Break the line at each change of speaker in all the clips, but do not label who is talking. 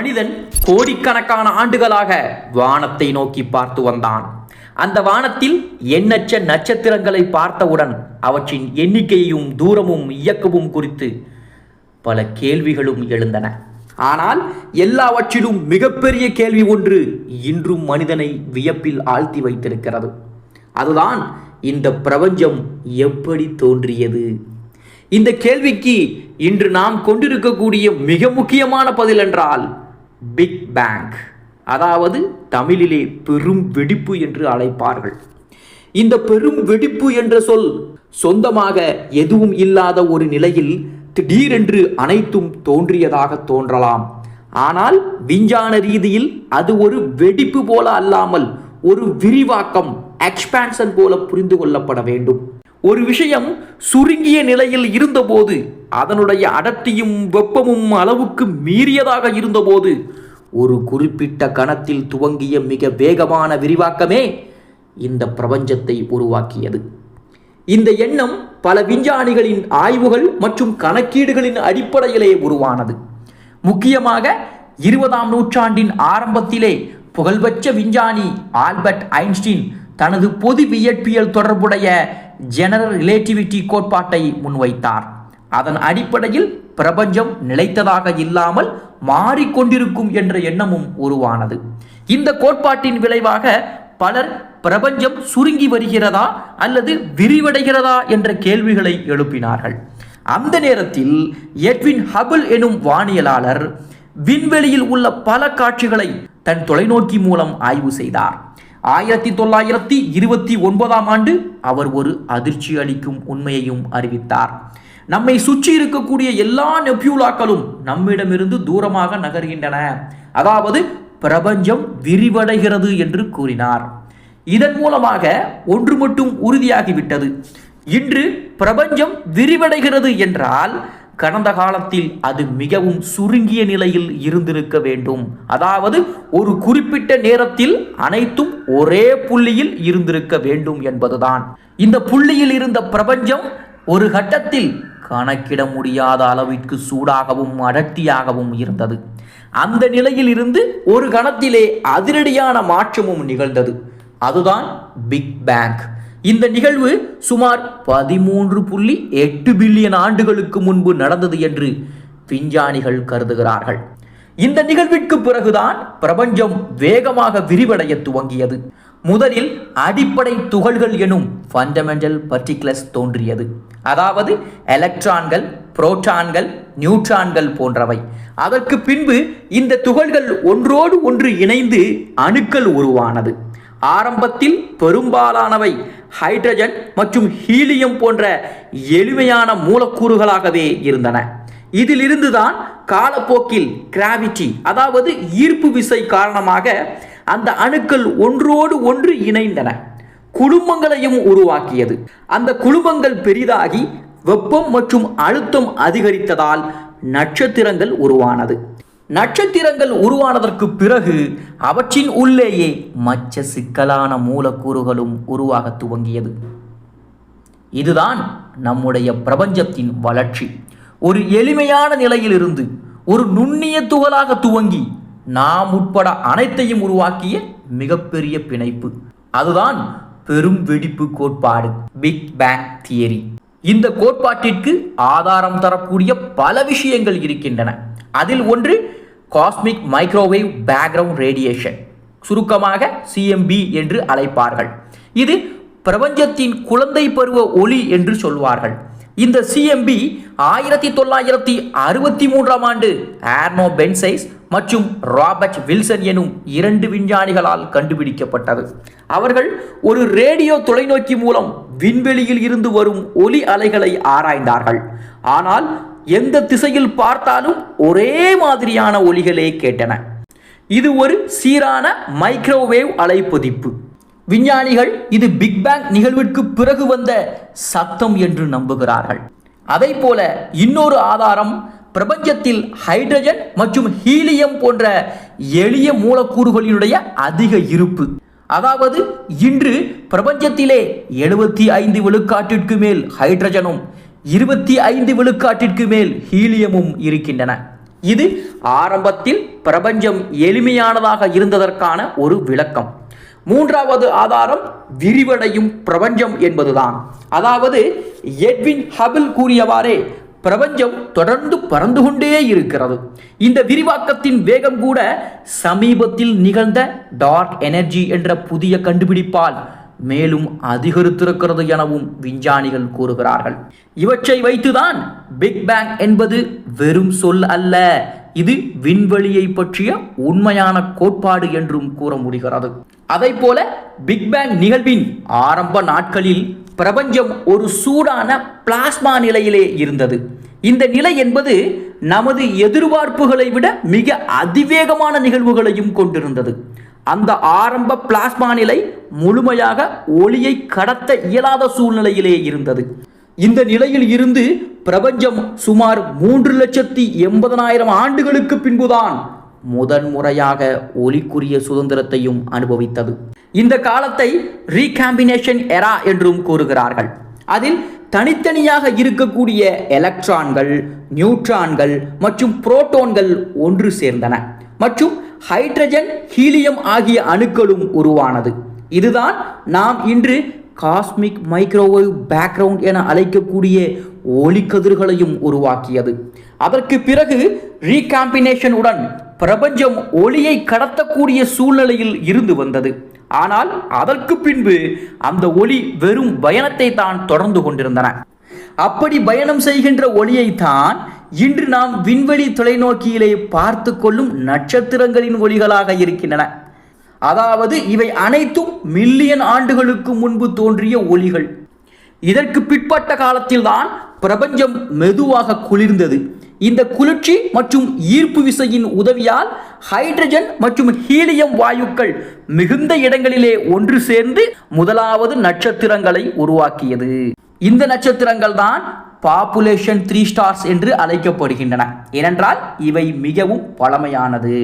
மனிதன் கோடிக்கணக்கான ஆண்டுகளாக வானத்தை நோக்கி பார்த்து வந்தான். அந்த வானத்தில் எண்ணற்ற நட்சத்திரங்களை பார்த்தவுடன் அவற்றின் எண்ணிக்கையும் தூரமும் இயக்கமும் குறித்து பல கேள்விகளும் எழுந்தன. ஆனால் எல்லாவற்றிலும் மிகப்பெரிய கேள்வி ஒன்று இன்றும் மனிதனை வியப்பில் ஆழ்த்தி வைத்திருக்கிறது. அதுதான் இந்த பிரபஞ்சம் எப்படி தோன்றியது? இந்த கேள்விக்கு இன்று நாம் கொண்டிருக்கக்கூடிய மிக முக்கியமான பதில் என்றால் பிக் பேங் அதாவது தமிழிலே பெரும் வெடிப்பு என்று அழைப்பார்கள். இந்த பெரும் வெடிப்பு என்ற சொல் சொந்தமாக எதுவும் இல்லாத ஒரு நிலையில் திடீரென்று அனைத்தும் தோன்றியதாக தோன்றலாம். ஆனால் விஞ்ஞான ரீதியில் அது ஒரு வெடிப்பு போல அல்லாமல் ஒரு விரிவாக்கம் எக்ஸ்பான்ஷன் போல புரிந்து கொள்ளப்பட வேண்டும். ஒரு விஷயம் சுருங்கிய நிலையில் இருந்தபோது அதனுடைய அடர்த்தியும் வெப்பமும் அளவுக்கு மீறியதாக இருந்தபோது ஒரு குறிப்பிட்ட கணத்தில் துவங்கிய மிக வேகமான விரிவாக்கமே இந்த பிரபஞ்சத்தை உருவாக்கியது. இந்த எண்ணம் பல விஞ்ஞானிகளின் ஆய்வுகள் மற்றும் கணக்கீடுகளின் அடிப்படையிலே உருவானது. முக்கியமாக இருபதாம் நூற்றாண்டின் ஆரம்பத்திலே புகழ்பெற்ற விஞ்ஞானி ஆல்பர்ட் ஐன்ஸ்டீன் தனது பொது வியற்பியல் தொடர்புடைய ஜெனரல் ரிலேட்டிவிட்டி கோட்பாட்டை முன்வைத்தார். அதன் அடிப்படையில் பிரபஞ்சம் நிலைத்ததாக இல்லாமல் மாறிக்கொண்டிருக்கும் என்ற எண்ணமும் உருவானது. இந்த கோட்பாட்டின் விளைவாக பலர் பிரபஞ்சம் சுருங்கி வருகிறதா அல்லது விரிவடைகிறதா என்ற கேள்விகளை எழுப்பினார்கள். அந்த நேரத்தில் எட்வின் ஹபிள் எனும் வானியலாளர் விண்வெளியில் உள்ள பல காட்சிகளை தன் தொலைநோக்கி மூலம் ஆய்வு செய்தார். ஆயிரத்தி தொள்ளாயிரத்தி இருபத்தி ஒன்பதாம் ஆண்டு அவர் ஒரு அதிர்ச்சி அளிக்கும் உண்மையையும் அறிவித்தார். நம்மை சுற்றி இருக்கக்கூடிய எல்லா நெப்யூலாக்களும் நம்மிடமிருந்து தூரமாக நகர்கின்றன. அதாவது பிரபஞ்சம் விரிவடைகிறது என்று கூறினார். இதன் மூலமாக ஒன்று மட்டும் உறுதியாகிவிட்டது. இன்று பிரபஞ்சம் விரிவடைகிறது என்றால் கடந்த காலத்தில் அது மிகவும் சுருங்கிய நிலையில் இருந்திருக்க வேண்டும். அதாவது ஒரு குறிப்பிட்ட நேரத்தில் அனைத்தும் ஒரே புள்ளியில் இருந்திருக்க வேண்டும் என்பதுதான். இந்த புள்ளியில் இருந்த பிரபஞ்சம் ஒரு கட்டத்தில் கணக்கிட முடியாத அளவிற்கு சூடாகவும் அடர்த்தியாகவும் இருந்தது. அந்த நிலையில் இருந்து ஒரு கணத்திலே அதிரடியான மாற்றமும் நிகழ்ந்தது. அதுதான் பிக் பேங்க் இந்த நிகழ்வு சுமார் பதிமூன்று புள்ளி எட்டு பில்லியன் ஆண்டுகளுக்கு முன்பு நடந்தது என்று விஞ்ஞானிகள் கருதுகிறார்கள். இந்த நிகழ்விற்கு பிறகுதான் பிரபஞ்சம் வேகமாக விரிவடைய துவங்கியது. முதலில் அடிப்படை துகள்கள் எனும் ஃபண்டமெண்டல் பர்டிகுலர்ஸ் தோன்றியது. அதாவது எலக்ட்ரான்கள் புரோட்டான்கள் நியூட்ரான்கள் போன்றவை. அதற்கு பின்பு இந்த துகள்கள் ஒன்றோடு ஒன்று இணைந்து அணுக்கள் உருவானது. ஆரம்பத்தில் பெரும்பாலானவை ஹைட்ரஜன் மற்றும் ஹீலியம் போன்ற எளிமையான மூலக்கூறுகளாகவே இருந்தன. இதிலிருந்துதான் காலப்போக்கில் கிராவிட்டி அதாவது ஈர்ப்பு விசை காரணமாக அந்த அணுக்கள் ஒன்றோடு ஒன்று இணைந்தன. குடும்பங்களையும் உருவாக்கியது. அந்த குடும்பங்கள் பெரிதாகி வெப்பம் மற்றும் அழுத்தம் அதிகரித்ததால் நட்சத்திரங்கள் உருவானது. நட்சத்திரங்கள் உருவானதற்கு பிறகு அவற்றின் உள்ளேயே மற்ற சிக்கலான மூலக்கூறுகளும் உருவாக துவங்கியது. இதுதான் நம்முடைய பிரபஞ்சத்தின் வளர்ச்சி. ஒரு எளிமையான நிலையிலிருந்து ஒரு நுண்ணிய துகளாக துவங்கி நாம் உட்பட அனைத்தையும் உருவாக்கிய மிகப்பெரிய பிணைப்பு. அதுதான் பெரும் வெடிப்பு கோட்பாடு பிக் பேங் தியரி இந்த கோட்பாட்டிற்கு ஆதாரம் தரக்கூடிய பல விஷயங்கள் இருக்கின்றன. அதில் ஒன்று காஸ்மிக் மைக்ரோவேவ் பேக்ரவுண்ட் ரேடியேஷன் சுருக்கமாக சிஎம்பி என்று அழைப்பார்கள். இது பிரபஞ்சத்தின் குழந்தை பருவ ஒளி என்று சொல்வார்கள். இந்த சிஎம்பி ஆயிரத்தி தொள்ளாயிரத்தி அறுபத்தி மூன்றாம் ஆண்டு ஆர்னோ பென்சைஸ் மற்றும் ராபர்ட் வில்சன் எனும் இரண்டு விஞ்ஞானிகளால் கண்டுபிடிக்கப்பட்டது. அவர்கள் ஒரு ரேடியோ தொலைநோக்கி மூலம் விண்வெளியில் இருந்து வரும் ஒலி அலைகளை ஆராய்ந்தார்கள். ஆனால் எந்த திசையில் பார்த்தாலும் ஒரே மாதிரியான ஒலிகளே கேட்டன. இது ஒரு சீரான மைக்ரோவேவ் அலைப்பதிப்பு. விஞ்ஞானிகள் இது பிக் பேங் நிகழ்விற்கு பிறகு வந்த சத்தம் என்று நம்புகிறார்கள். அதை போல இன்னொரு ஆதாரம் பிரபஞ்சத்தில் ஹைட்ரஜன் மற்றும் ஹீலியம் போன்ற எளிய மூலக்கூறுகளினுடைய அதிக இருப்பு. அதாவது இன்று பிரபஞ்சத்திலே எழுபத்தி ஐந்து விழுக்காட்டிற்கு மேல் ஹைட்ரஜனும் இருபத்தி ஐந்து விழுக்காட்டிற்கு மேல் ஹீலியமும் இருக்கின்றன. இது ஆரம்பத்தில் பிரபஞ்சம் எளிமையானதாக இருந்ததற்கான ஒரு விளக்கம். மூன்றாவது ஆதாரம் விரிவடையும் பிரபஞ்சம் என்பதுதான். அதாவது எட்வின் ஹபிள் கூறியவாறே பிரபஞ்சம் தொடர்ந்து பறந்து கொண்டே இருக்கிறது. இந்த விரிவாக்கத்தின் வேகம் கூட சமீபத்தில் நிகழ்ந்த டார்க் எனர்ஜி என்ற புதிய கண்டுபிடிப்பால் மேலும் அதிகரித்திருக்கிறது எனவும் விஞ்ஞானிகள் கூறுகிறார்கள். இவற்றை வைத்துதான் பிக் பேங் என்பது வெறும் சொல் அல்ல இது விண்வெளியை பற்றிய உண்மையான கோட்பாடு என்றும் கூற முடிகிறது. அதை போல பிக் பேங் நிகழ்வின் ஆரம்ப நாட்களில் பிரபஞ்சம் ஒரு சூடான பிளாஸ்மா நிலையிலே இருந்தது. இந்த நிலை என்பது நமது எதிர்பார்ப்புகளை விட மிக அதிவேகமான நிகழ்வுகளையும் கொண்டிருந்தது. அந்த ஆரம்ப பிளாஸ்மா நிலை முழுமையாக ஒளியை கடத்த இயலாத சூழ்நிலையிலே இருந்தது. இந்த நிலையில் இருந்து பிரபஞ்சம் சுமார் மூன்று லட்சத்தி எண்பதனாயிரம் ஆண்டுகளுக்கு பின்புதான் முதன்முறையாக ஒளிக்குரிய சுதந்திரத்தையும் அனுபவித்தது. இந்த காலத்தை ரீகாம்பினேஷன் எரா என்றும் கூறுகிறார்கள். அதில் தனித்தனியாக இருக்கக்கூடிய எலக்ட்ரான்கள் நியூட்ரான்கள் மற்றும் புரோட்டோன்கள் ஒன்று சேர்ந்தன. மற்றும் ஹைட்ரஜன் ஹீலியம் ஆகிய அணுக்களும் உருவானது. இதுதான் நாம் இன்று காஸ்மிக் மைக்ரோவேவ் பேக்ரவுண்ட் என அழைக்கக்கூடிய ஒளிக்கதிர்களையும் உருவாக்கியது. அதற்கு பிறகு ரீகாம்பினேஷன் உடன் பிரபஞ்சம் ஒளியை கடத்தக்கூடிய சூழ்நிலையில் இருந்து வந்தது. ஆனால் அதற்கு பின்பு அந்த ஒளி வெறும் பயணத்தை தான் தொடர்ந்து கொண்டிருந்தன. அப்படி பயணம் செய்கின்ற ஒளியைத்தான் இன்று நாம் விண்வெளி தொலைநோக்கியிலே பார்த்து கொள்ளும் நட்சத்திரங்களின் ஒளிகளாக இருக்கின்றன. அதாவது இவை அனைத்தும் மில்லியன் ஆண்டுகளுக்கு முன்பு தோன்றிய ஒளிகள் இதற்கு பிற்பட்ட காலத்தில்தான் பிரபஞ்சம் மெதுவாக குளிர்ந்தது. இந்த குளிர்ச்சி மற்றும் ஈர்ப்பு விசையின் உதவியால் ஹைட்ரஜன் மற்றும் ஹீலியம் வாயுக்கள் மிகுந்த இடங்களிலே ஒன்று சேர்ந்து முதலாவது நட்சத்திரங்களை உருவாக்கியது. இந்த நட்சத்திரங்கள் தான் பாப்புலேஷன் த்ரீ ஸ்டார்ஸ் என்று அழைக்கப்படுகின்றன. ஏனென்றால் இவை மிகவும் பழமையானது.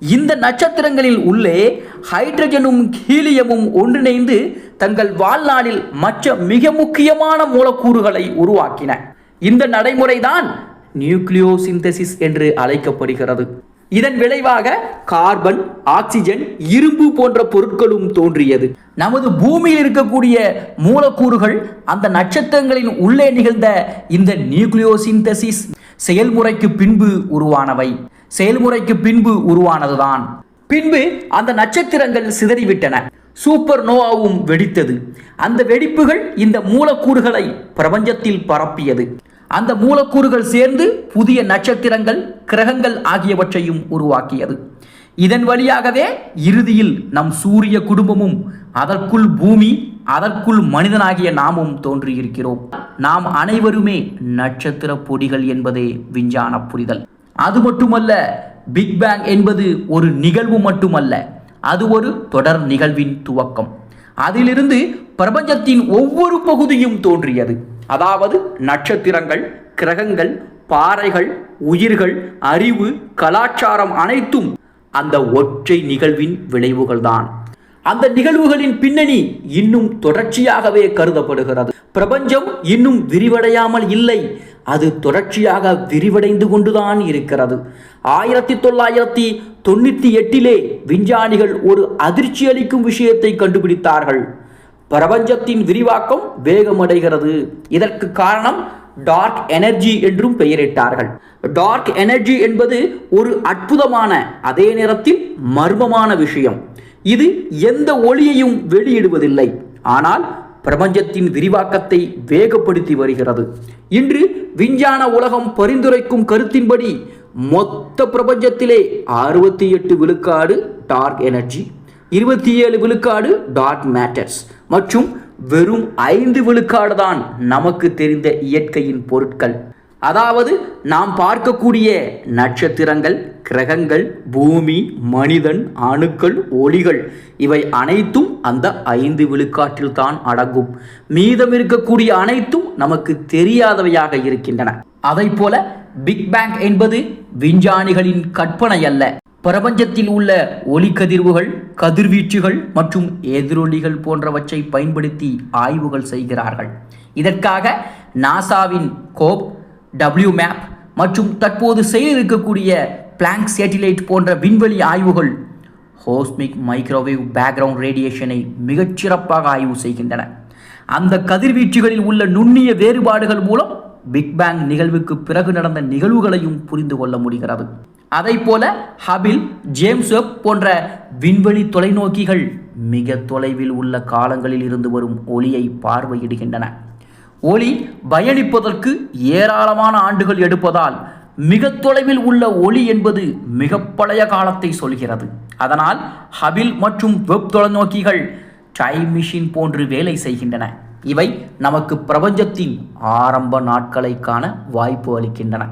இந்த நட்சத்திரங்களில் உள்ளே ஹைட்ரஜனும் ஹீலியமும் ஒன்றிணைந்து தங்கள் வாழ்நாளில் மற்ற மிக முக்கியமான மூலக்கூறுகளை உருவாக்கின. இந்த நடைமுறைதான் நியூக்ளியோசிந்தசிஸ் என்று அழைக்கப்படுகிறது. இதன் விளைவாக கார்பன் ஆக்சிஜன் இரும்பு போன்ற பொருட்களும் தோன்றியது. நமது பூமியில் இருக்கக்கூடிய மூலக்கூறுகள் அந்த நட்சத்திரங்களின் உள்ளே நிகழ்ந்த இந்த நியூக்ளியோசிந்தசிஸ் செயல்முறைக்கு பின்பு உருவானவை. செயல்முறைக்கு பின்பு உருவானதுதான். பின்பு அந்த நட்சத்திரங்கள் சிதறிவிட்டன. சூப்பர் நோவாவும் வெடித்தது. அந்த வெடிப்புகள் இந்த மூலக்கூறுகளை பிரபஞ்சத்தில் பரப்பியது. அந்த மூலக்கூறுகள் சேர்ந்து புதிய நட்சத்திரங்கள் கிரகங்கள் ஆகியவற்றையும் உருவாக்கியது. இதன் வழியாகவே இறுதியில் நம் சூரிய குடும்பமும் அதற்குள் பூமி அதற்குள் மனிதனாகிய நாமும் தோன்றியிருக்கிறோம். நாம் அனைவருமே நட்சத்திர பொடிகள் என்பதே விஞ்ஞான புரிதல். அது மட்டுமல்ல பிக் பேங் என்பது ஒரு நிகழ்வு மட்டுமல்ல அது ஒரு தொடர் நிகழ்வின் துவக்கம். அதிலிருந்து பிரபஞ்சத்தின் ஒவ்வொரு பகுதியும் தோன்றியது. அதாவது நட்சத்திரங்கள் கிரகங்கள் பாறைகள் உயிர்கள் அறிவு கலாச்சாரம் அனைத்தும் அந்த ஒற்றை நிகழ்வின் விளைவுகள்தான். அந்த நிகழ்வுகளின் பின்னணி இன்னும் தொடர்ச்சியாகவே கருதப்படுகிறது. பிரபஞ்சம் இன்னும் விரிவடையாமல் இல்லை. அது தொடர்ச்சியாக விரிவடைந்து கொண்டுதான் இருக்கிறது. ஆயிரத்தி தொள்ளாயிரத்தி தொண்ணூற்றி எட்டிலே விஞ்ஞானிகள் ஒரு அதிர்ச்சி அளிக்கும் விஷயத்தை கண்டுபிடித்தார்கள். பிரபஞ்சத்தின் விரிவாக்கம் வேகமடைகிறது. இதற்கு காரணம் டார்க் எனர்ஜி என்றும் பெயரிட்டார்கள். டார்க் எனர்ஜி என்பது ஒரு அற்புதமான அதே நேரத்தில் மர்மமான விஷயம். இது எந்த ஒளியையும் வெளியிடுவதில்லை. ஆனால் பிரபஞ்சத்தின் விரிவாக்கத்தை வேகப்படுத்தி வருகிறது. இன்று விஞ்ஞான உலகம் பரிந்துரைக்கும் கருத்தின்படி மொத்த பிரபஞ்சத்திலே அறுபத்தி எட்டு விழுக்காடு டார்க் எனர்ஜி இருபத்தி ஏழு விழுக்காடு டார்க் மேட்டர்ஸ் மற்றும் வெறும் ஐந்து விழுக்காடு தான் நமக்கு தெரிந்த இயற்கையின் பொருட்கள். அதாவது நாம் பார்க்கக்கூடிய நட்சத்திரங்கள் கிரகங்கள் பூமி மனிதன் அணுக்கள் ஒளிகள் இவை அனைத்தும் அந்த ஐந்து விழுக்காட்டில் தான் அடங்கும். மீதம் இருக்கக்கூடிய அனைத்தும் நமக்கு தெரியாதவையாக இருக்கின்றன. அதை போல பிக் பேங் என்பது விஞ்ஞானிகளின் கற்பனை அல்ல. பிரபஞ்சத்தில் உள்ள ஒளிக்கதிர்வுகள் கதிர்வீச்சுகள் மற்றும் எதிரொலிகள் போன்றவற்றை பயன்படுத்தி ஆய்வுகள் செய்கிறார்கள். இதற்காக நாசாவின் கோப் டபிள்யூ மேப் மற்றும் தற்போது செயலில் இருக்கக்கூடிய பிளாங்க் சேட்டிலைட் போன்ற விண்வெளி ஆய்வுகள் ஹோஸ்மிக் மைக்ரோவேவ் பேக்ரவுண்ட் ரேடியேஷனை மிகச்சிறப்பாக ஆய்வு செய்கின்றன. அந்த கதிர்வீச்சுகளில் உள்ள நுண்ணிய வேறுபாடுகள் மூலம் பிக் பேங் நிகழ்வுக்கு பிறகு நடந்த நிகழ்வுகளையும் புரிந்து கொள்ள முடிகிறது. அதைப் போல ஹபில் ஜேம்ஸ் வெப் போன்ற விண்வெளி தொலைநோக்கிகள் மிக தொலைவில் உள்ள காலங்களில் இருந்து வரும் ஒளியை பார்வையிடுகின்றன. ஒளி பயணிப்பதற்கு ஏராளமான ஆண்டுகள் எடுப்பதால் மிக தொலைவில் உள்ள ஒளி என்பது மிக பழைய காலத்தை சொல்கிறது. அதனால் ஹபில் மற்றும் வெப் தொலைநோக்கிகள் டைம் மிஷின் போன்று வேலை செய்கின்றன. இவை நமக்கு பிரபஞ்சத்தின் ஆரம்ப நாட்களை காண வாய்ப்பு அளிக்கின்றன.